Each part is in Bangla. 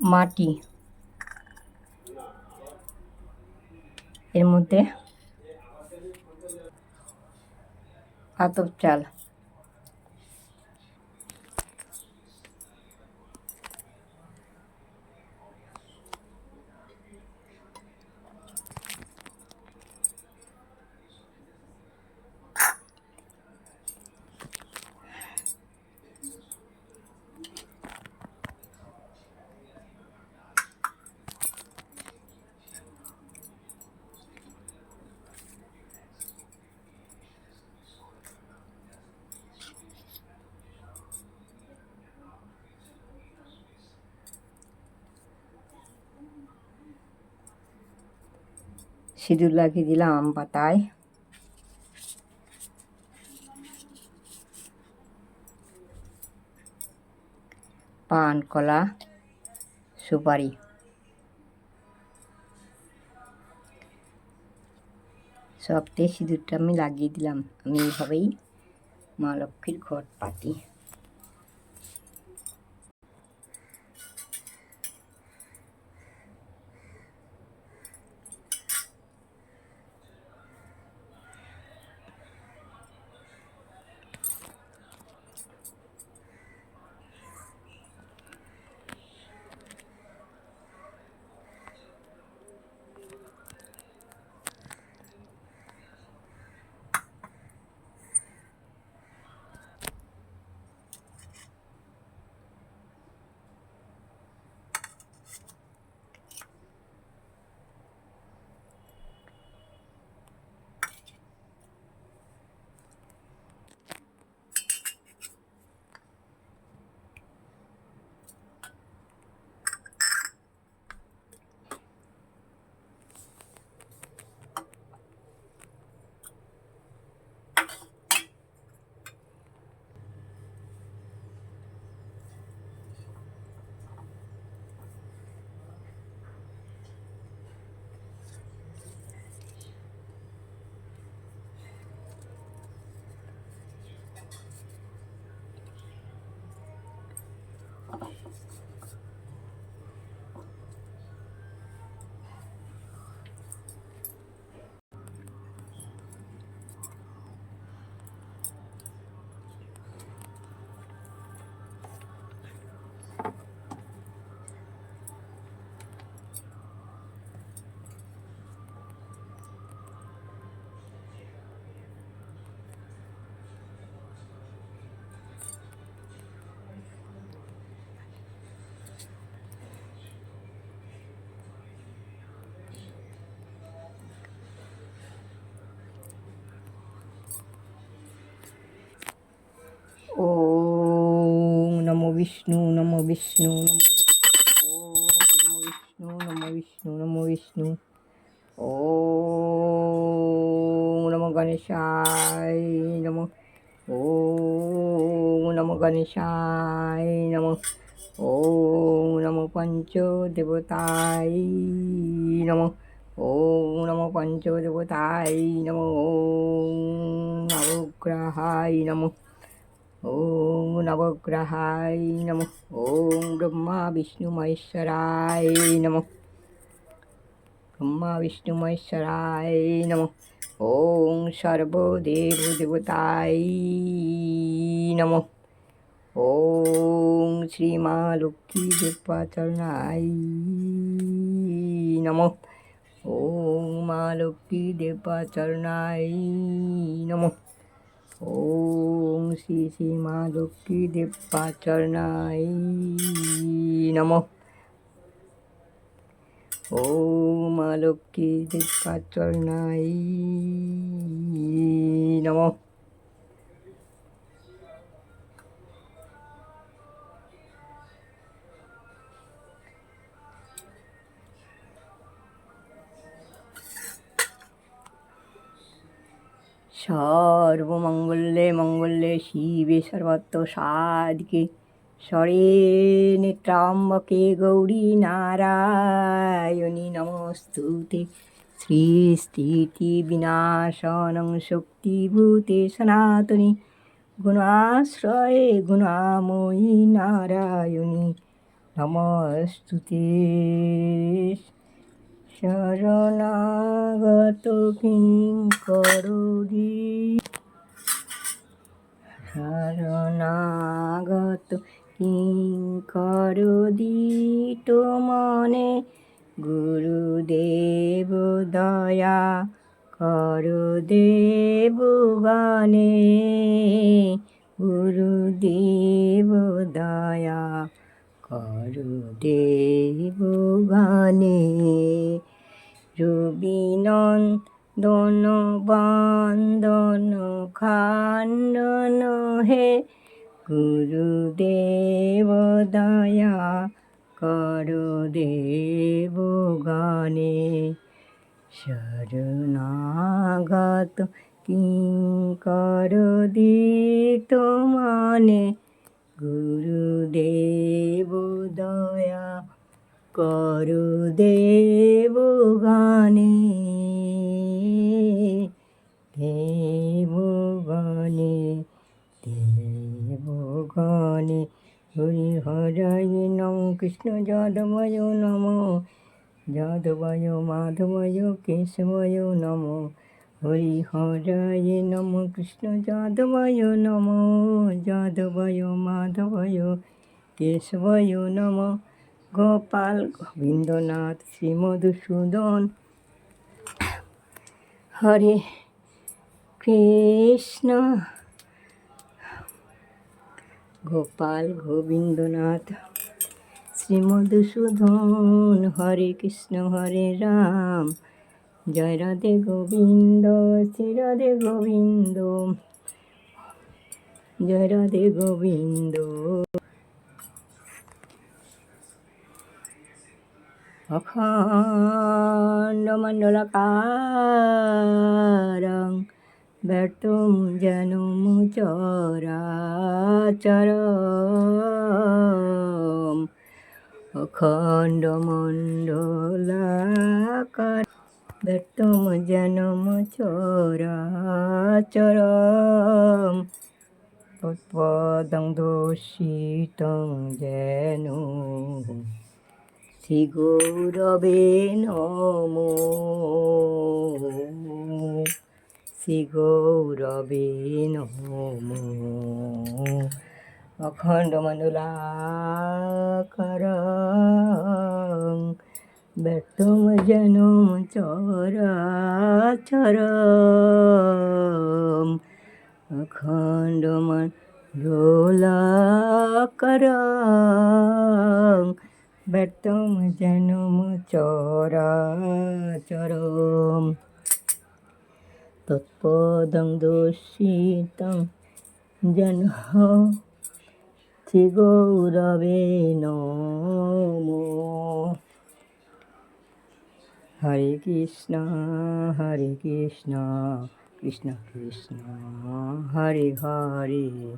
মাটি এর মধ্যে আতপ চাল সিঁদুর লাগিয়ে দিলাম আম পাতায় পান, কলা, সুপারি। সবতে সিঁদুরটা আমি লাগিয়ে দিলাম। আমি এইভাবেই মা লক্ষ্মীর ঘট পাতি ওম নমো বিষ্ণু নমো বিষ্ণু নমো বিষ্ণু নমো বিষ্ণু ওম নমো গণেশায় নমো ওম নমো গণেশায় নমো ওম নমো পঞ্চদেবতায় নমো ওম নমো পঞ্চদেবতায় নমো ওম নবগ্রহায় নমো ওম নবগ্রহায় নম ওম ব্রহ্মা বিষ্ণু মহেশ্বরায় নম ব্রহ্মা বিষ্ণু মহেশ্বরায় নম ওম সর্বদেব দেবতায় নম ওম শ্রীমা লক্ষ্মী দেবাচরণায় নম ওম ওম শ্রী শ্রী মা লক্ষ্মী দেবাচরণায় নম। ও মা লক্ষ্মী দেবাচরণায় নম। সর্বমঙ্গলে মঙ্গলে শিবে সর্বত্র সাধকে স্বরে ত্রাম্বকে গৌরী নারায়ণী নমস্তুতে। শ্রীস্থিতি বিনাশনং শক্তিভূতে সনাতনী গুণাশ্রয়ে গুণাময়ী নারায়ণী নমস্তুতে। শরণাগত কিং কিঙ্করী শরণাগত কিঙ্কর দিত মনে, গুরুদেব দয়া কর দেব গানে। গুরুদেব দয়া কর দেব গানে দন বন্দন খান্ডন হে গুরুদেব দয়া কর দেব গানে শরণাগত কিঙ্কর দিত মানে গুরুদেব দয়া কর দেব গানে, দেব গানে দেব গানে। হরি হরায় নম কৃষ্ণ যাদবায় নম, যাদবায় মাধবায় কেশবায় নম। হরি হরায় নম কৃষ্ণ যাদবায় নম, যাদবায় মাধবায় কেশবায় নম। গোপাল গোবিন্দনাথ শ্রী মধুসূদন হরে কৃষ্ণ। গোপাল গোবিন্দনাথ শ্রী মধুসূদন হরে কৃষ্ণ, হরে রাম। জয় রাধে গোবিন্দ, শ্রী রাধে গোবিন্দ। জয় রাধে গোবিন্দ। অখণ্ডমণ্ডলকারং ব্যর্তুম জনুম চরাচরম অখণ্ডমণ্ডলাকার ব্যর্তুম জনুম চরাচরম তৎপদং দোষিতং যেন শ্রী গৌরবে নম। শ্রী গৌরবে নম। অখণ্ড মণ্ডলাকর ব্যক্তম জনম চরাচর। অখণ্ড মণ্ডলাকর ব্যক্তম জনম চরাচরম তৎপদং দোষিতং জন শ্রী গৌরবে নম। হরে কৃষ্ণ হরে কৃষ্ণ কৃষ্ণ কৃষ্ণ, হরে হরে।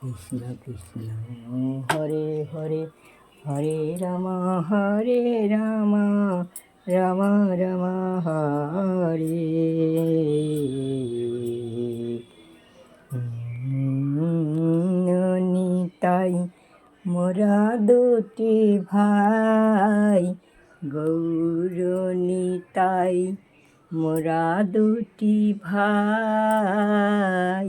কৃষ্ণ কৃষ্ণ। হরে হরে হরে রাম হরে রাম রাম রাম, হরে। নিতাই মোরা দুটি ভাই, গৌর নিতাই মোরা দুটি ভাই।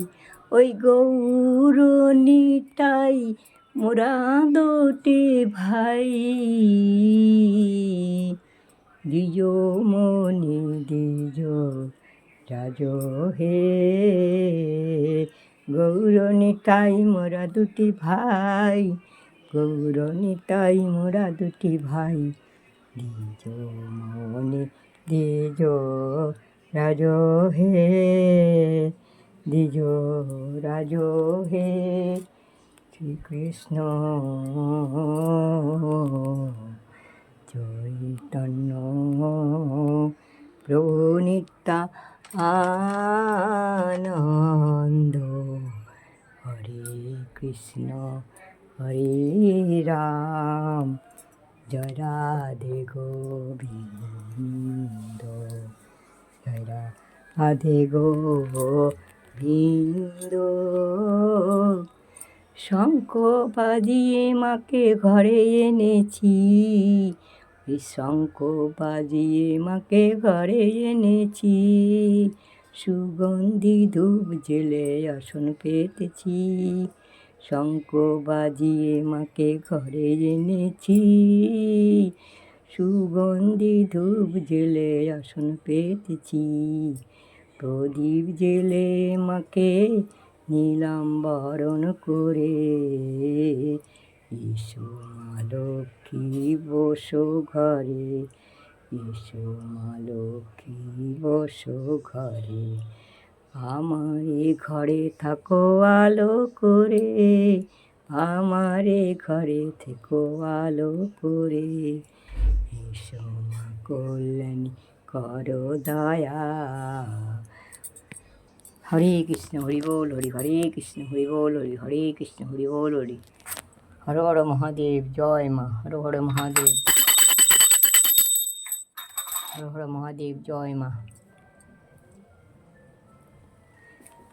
ওই গৌর নিতাই মোরা দুটি ভাই। দ্বিজ মনি দ্বিজ রাজ হে। গৌর নিতাই মোরা দুটি ভাই গৌর নিতাই মোরা দুটি ভাই। দ্বিজ মনি দ্বিজ রাজ হে। দ্বিজ রাজ হে শ্রীকৃষ্ণ। চৈতন্য প্রভু নিত্যা আনন্দ হরে কৃষ্ণ, হরে রাম। জয় রাধে গোবিন্দ জয় রাধে গোবিন্দ শঙ্খ বাজিয়ে মাকে ঘরে এনেছি। ওই শঙ্খ বাজিয়ে মাকে ঘরে এনেছি। সুগন্ধি ধূপ জেলে আসন পেতেছি। শঙ্খ বাজিয়ে মাকে ঘরে এনেছি। সুগন্ধি ধূপ জেলে আসন পেতেছি। প্রদীপ জেলে মাকে নীলাম বরণ করে। এসো মা লক্ষ্মী, বসো ঘরে। এসো মা লক্ষ্মী, বসো ঘরে। আমারে ঘরে থাকো আলো করে। আমারে ঘরে থেকো আলো করে। এসো মা কল্যাণী, করো দয়া। হরে কৃষ্ণ হরি বল হরি হরে কৃষ্ণ হরি বল হরি হরে কৃষ্ণ হরি বল হরি হর হর মহাদেব জয় মা হর হর মহাদেব হর হর মহাদেব জয় মা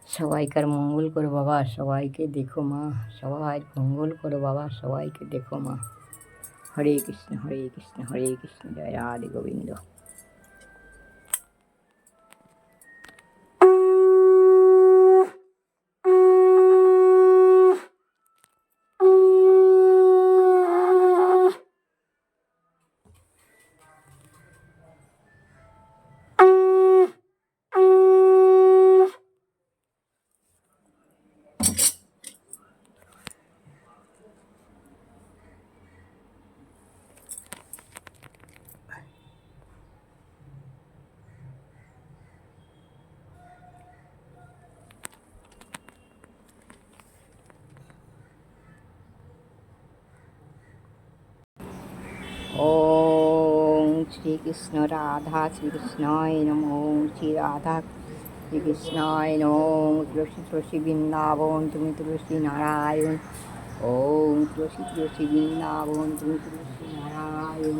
সবাইকার মঙ্গল করো বাবা সবাইকে দেখো মা সবাই মঙ্গল করো বাবা সবাইকে দেখো মা হরে কৃষ্ণ হরে কৃষ্ণ হরে কৃষ্ণ জয় রাধে গোবিন্দ শ্রীকৃষ্ণ রাধা, শ্রীকৃষ্ণায় নম, শ্রী রাধা শ্রীকৃষ্ণায় নম। তুলসী তুলসী বৃন্দাবন, তুমি তুলসী নারায়ণ। ওম তুলসী তুলসী বৃন্দাবন, তুমি তুলসী নারায়ণ।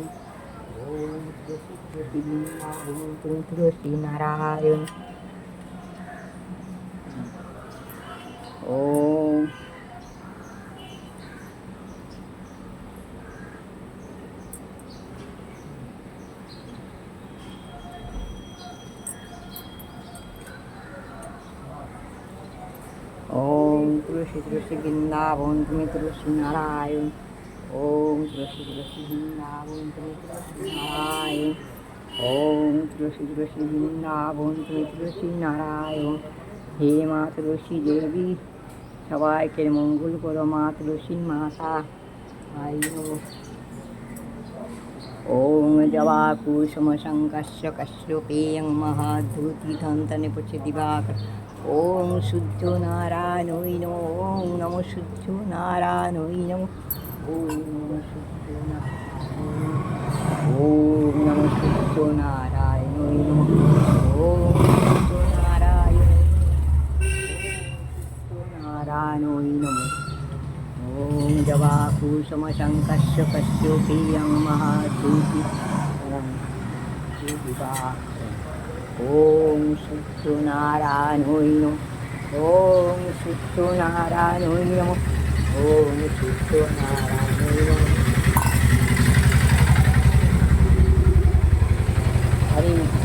ওম তুলসী তুলসী বৃন্দাবন, তুমি তুলসী নারায়ণ। ওম ওম তুলসী তুলসী বৃন্দাবন, তুমি তুলসী নারায়ণ। ওম তুলসী তুলসী বৃন্দাবন, তুমি তুলসী নারায়ণ। ওম তুলসী তুলসী বৃন্দাবন, তুমি তুলসী নারায়ণ। হে মা তুলসী দেবী, সবাইকে মঙ্গল করো মা তুলসী মাতা। আয়ো জবা কুসুম শঙ্কস্য কশ্যপেয়ং মহাধূতি ধন্তনে পুছে দিবাকর ওম শুদ্ধ নারায়ণই নম ওম নম শুদ্ধ নারায়ণই নম ওম নম শুদ্ধ নারায়ণ ওম নম শুদ্ধ নারায়ণই নম ওম শুদ্ধ নারায়ণ নারায়ণই নম ওম জবাকুসুম শঙ্কস্য কশ্যপেয়ং মহাধূতি ওম শুদ্ধ নারায়ণই নম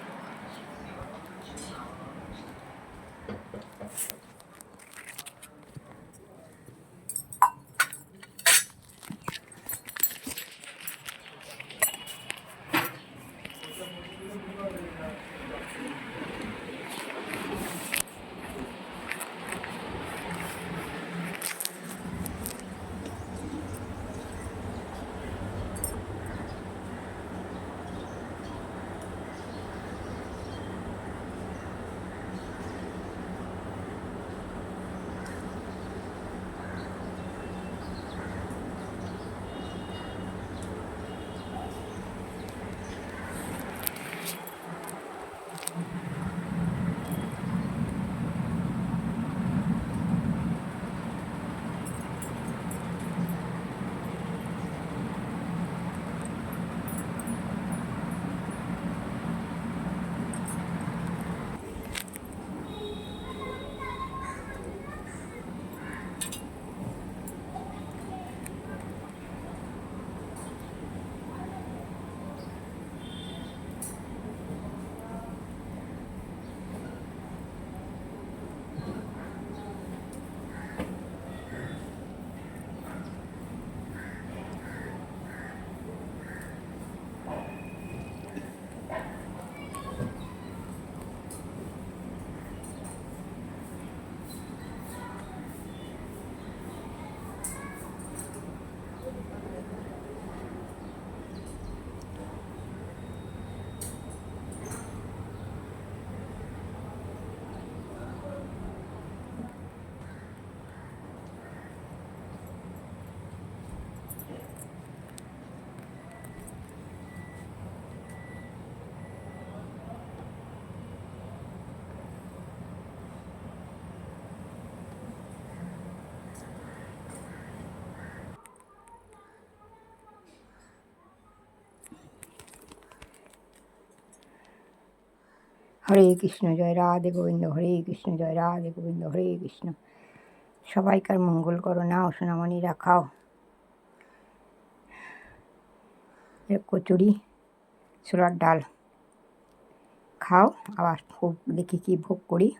হরে কৃষ্ণ, জয় রাধে গোবিন্দ, হরে কৃষ্ণ, জয় রাধে গোবিন্দ, হরে কৃষ্ণ। সবাইকার মঙ্গল করো নাও সোনামণিরা রাখাও। কচুরি, ছোলার ডাল। খাও, আবার খুব দেখি কি ভোগ করি।